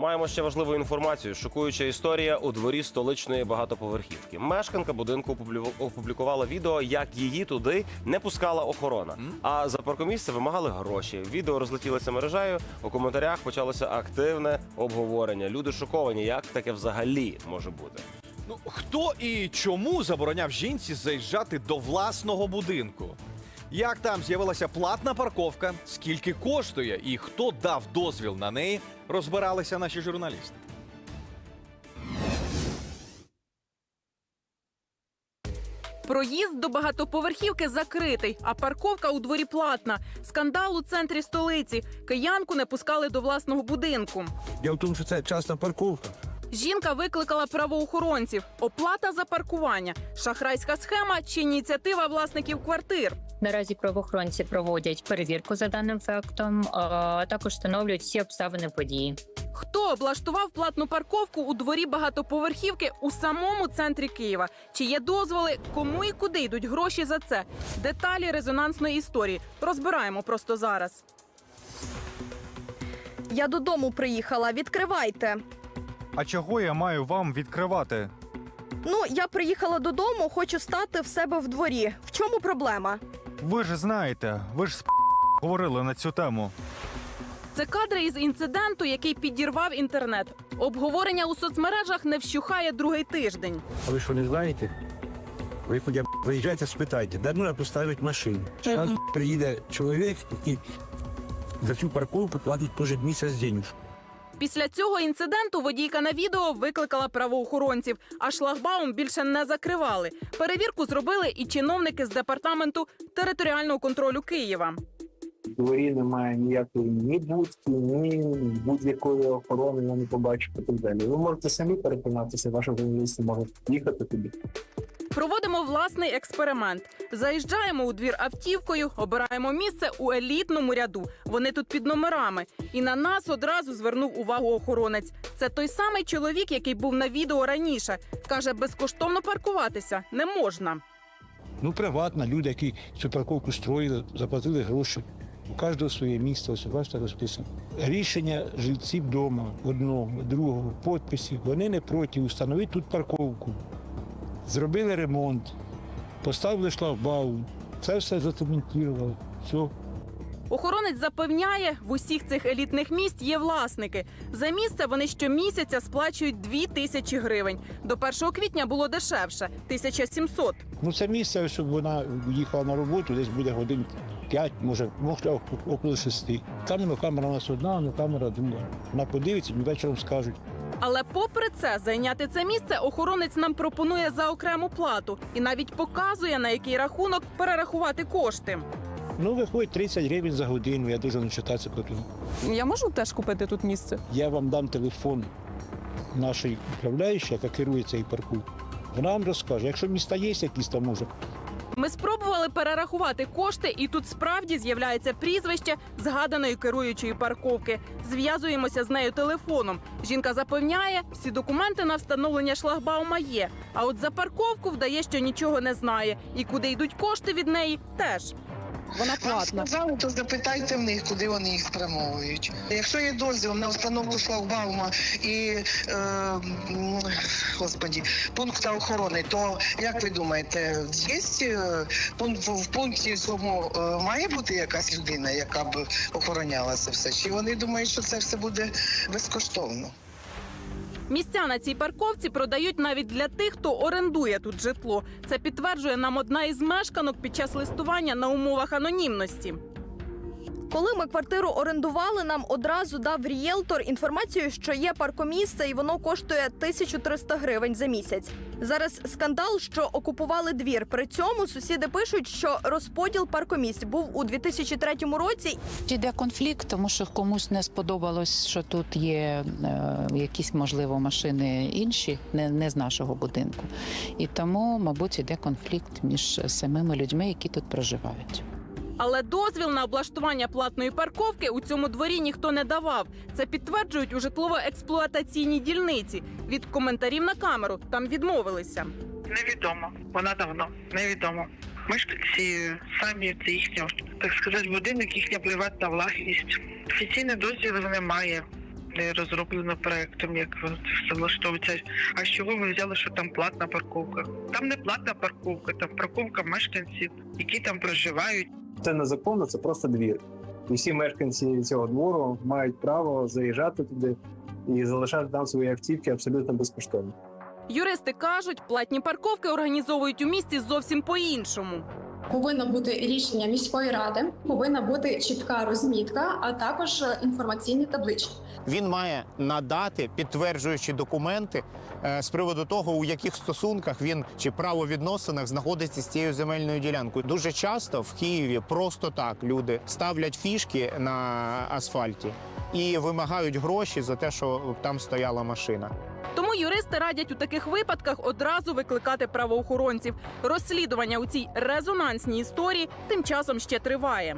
Маємо ще важливу інформацію. Шокуюча історія у дворі столичної багатоповерхівки. Мешканка будинку опублікувала відео, як її туди не пускала охорона. А за паркомісце вимагали гроші. Відео розлетілося мережею. У коментарях почалося активне обговорення. Люди шоковані, як таке взагалі може бути. Ну хто і чому забороняв жінці заїжджати до власного будинку? Як там з'явилася платна парковка, скільки коштує і хто дав дозвіл на неї, розбиралися наші журналісти. Проїзд до багатоповерхівки закритий, а парковка у дворі платна. Скандал у центрі столиці. Киянку не пускали до власного будинку. Діло в тому, що це частна парковка. Жінка викликала правоохоронців. Оплата за паркування, шахрайська схема чи ініціатива власників квартир. Наразі правоохоронці проводять перевірку за даним фактом, а також встановлюють всі обставини події. Хто облаштував платну парковку у дворі багатоповерхівки у самому центрі Києва? Чи є дозволи? Кому і куди йдуть гроші за це? Деталі резонансної історії розбираємо просто зараз. Я додому приїхала. Відкривайте. А чого я маю вам відкривати? Ну, я приїхала додому, хочу стати в себе в дворі. В чому проблема? Ви ж знаєте, ви ж з говорили на цю тему. Це кадри із інциденту, який підірвав інтернет. Обговорення у соцмережах не вщухає другий тиждень. А ви що не знаєте? Ви хоча б виїжджайте, спитайте, де можна поставити машину. Зараз приїде чоловік і за цю парковку платить кожен місяць денежку. Після цього інциденту водійка на відео викликала правоохоронців, а шлагбаум більше не закривали. Перевірку зробили і чиновники з департаменту територіального контролю Києва. Дворі немає ніякої ні будки, ні будь-якої охорони, я не побачу і так далі. Ви можете самі переконатися, ваші журналісти можуть їхати туди. Проводимо власний експеримент. Заїжджаємо у двір автівкою, обираємо місце у елітному ряду. Вони тут під номерами. І на нас одразу звернув увагу охоронець. Це той самий чоловік, який був на відео раніше. Каже, безкоштовно паркуватися не можна. Ну, приватна, люди, які цю парковку строїли, заплатили гроші. У кожного своє місце, ось бачите, розписано. Рішення жильців вдома, одного, другого, підписів, вони не проти встановити тут парковку. Зробили ремонт, поставили шлагбаум, це все задокументували. Все. Охоронець запевняє, в усіх цих елітних місць є власники. За місце вони щомісяця сплачують 2 тисячі гривень. До 1 квітня було дешевше 1700. Ну, це місце, щоб вона їхала на роботу, десь буде годин 5, може, може около 6. Там ну, камера у нас одна, ну камера друга. Вона подивиться, і вечором скажуть. Але попри це, зайняти це місце охоронець нам пропонує за окрему плату і навіть показує на який рахунок перерахувати кошти. Ну, виходить 30 гривень за годину, я дуже не читатися потім. Я можу теж купити тут місце. Я вам дам телефон нашої управляючої, яка керує цією парку. Вона вам розкаже, якщо міста є якісь там може. Ми спробували перерахувати кошти, і тут справді з'являється прізвище згаданої керуючої парковки. Зв'язуємося з нею телефоном. Жінка запевняє, всі документи на встановлення шлагбаума є. А от за парковку вдає, що нічого не знає. І куди йдуть кошти від неї, теж. Вона Вам сказали, то запитайте в них, куди вони їх спрямовують. Якщо є дозвіл на встановку шлагбаума і е, господі, пункта охорони, то як ви думаєте, є е, пункт в пункті цьому е, має бути якась людина, яка б охороняла це все? Чи вони думають, що це все буде безкоштовно? Місця на цій парковці продають навіть для тих, хто орендує тут житло. Це підтверджує нам одна із мешканок під час листування на умовах анонімності. Коли ми квартиру орендували, нам одразу дав рієлтор інформацію, що є паркомісце, і воно коштує 1300 гривень за місяць. Зараз скандал, що окупували двір. При цьому сусіди пишуть, що розподіл паркомісць був у 2003 році, Іде конфлікт, тому що комусь не сподобалось, що тут є е, якісь можливо машини інші, не, не з нашого будинку. І тому, мабуть, іде конфлікт між самими людьми, які тут проживають. Але дозвіл на облаштування платної парковки у цьому дворі ніхто не давав. Це підтверджують у житлово-експлуатаційній дільниці. Від коментарів на камеру там відмовилися. Невідомо. Вона давно невідомо. Мешканці самі це їхня, так сказати, будинок, їхня приватна власність. Офіційний дозвіл немає. не розроблено проектом, як все влаштовується. А з чого ви взяли, що там платна парковка? Там не платна парковка, там парковка мешканців, які там проживають. Це незаконно, це просто двір. І всі мешканці цього двору мають право заїжджати туди і залишати там свої автівки абсолютно безкоштовно. Юристи кажуть, платні парковки організовують у місті зовсім по-іншому. Повинно бути рішення міської ради, повинна бути чітка розмітка, а також е, інформаційні таблички. Він має надати підтверджуючі документи е, з приводу того, у яких стосунках він чи правовідносинах знаходиться з цією земельною ділянкою. Дуже часто в Києві просто так люди ставлять фішки на асфальті і вимагають гроші за те, що там стояла машина. Юристи радять у таких випадках одразу викликати правоохоронців. Розслідування у цій резонансній історії тим часом ще триває.